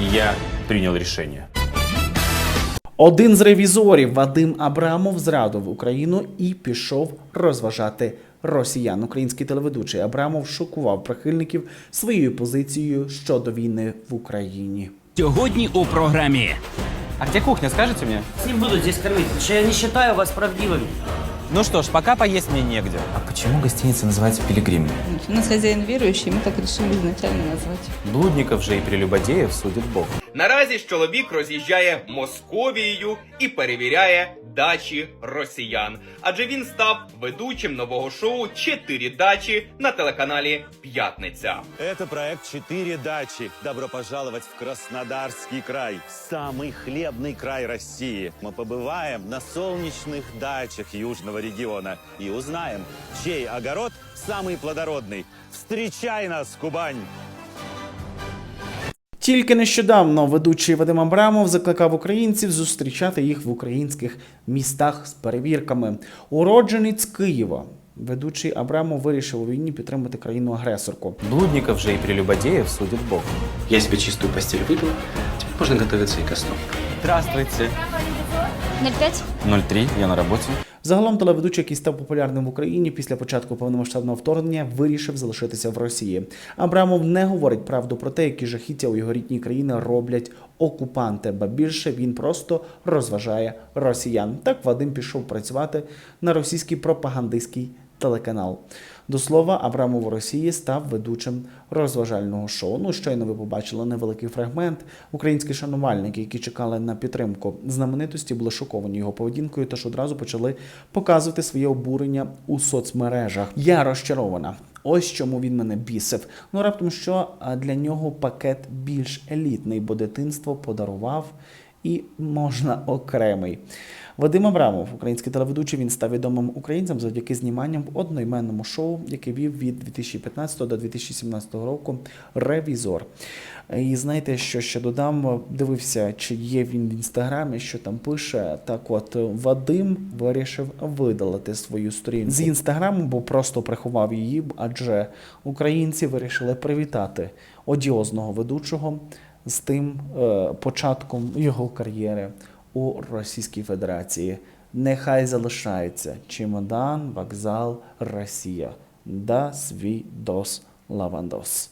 Я принял решение. Один з ревізорів Вадим Абрамов зрадив Україну і пішов розважати росіян. Український телеведучий Абрамов шокував прихильників своєю позицією щодо війни в Україні. Сьогодні у програмі А где кухня, скажете мне? Не буду здесь кормить, потому что я не считаю вас правдивыми. Ну что ж, пока поесть мне негде. А почему гостиница называется «Пилигрим»? У нас хозяин верующий, мы так решили изначально назвать. Блудников же и прелюбодеев судит Бог. Наразі ж чоловік роз'їжджає Московією і перевіряє дачі росіян, адже він став ведучим нового шоу «Чотири дачі на телеканалі П'ятниця. Это проект «Четыре дачи». Добро пожаловать в Краснодарский край, самый хлебный край России. Мы побываем на солнечных дачах южного региона и узнаем, чей огород самый плодородный. Встречай нас, Кубань! Тільки нещодавно ведучий Вадим Абрамов закликав українців зустрічати їх в українських містах з перевірками. Уродженець Києва. Ведучий Абрамов вирішив у війні підтримати країну-агресорку. Блудников же и прелюбодеев судит Бог. Я себе чистую постель выбил, теперь можно готовиться и ко сну. Здравствуйте. 05? 03, я на работе. Загалом телеведучий, який став популярним в Україні після початку повномасштабного вторгнення, вирішив залишитися в Росії. Абрамов не говорить правду про те, які жахіття у його рідній країні роблять окупанти, ба більше він просто розважає росіян. Так Вадим пішов працювати на російський пропагандистський телеканал. До слова, Абрамов у Росії став ведучим розважального шоу. Ну, щойно ви побачили невеликий фрагмент. Українські шанувальники, які чекали на підтримку знаменитості, були шоковані його поведінкою, тож одразу почали показувати своє обурення у соцмережах. Я розчарована. Ось чому він мене бісив. Ну раптом що для нього пакет більш елітний, бо дитинство подарував і можна окремий. Вадим Абрамов, український телеведучий, він став відомим українцем завдяки зніманням в одноіменному шоу, яке вів від 2015 до 2017 року Ревізор. І знаєте, що ще додам? Дивився, чи є він в інстаграмі, що там пише. Так, от Вадим вирішив видалити свою сторінку з інстаграму, бо просто приховав її, адже українці вирішили привітати одіозного ведучого з тим е, початком його кар'єри у Російській Федерації. Нехай залишається чемодан, вокзал, Росія. Да свій дос лавандос.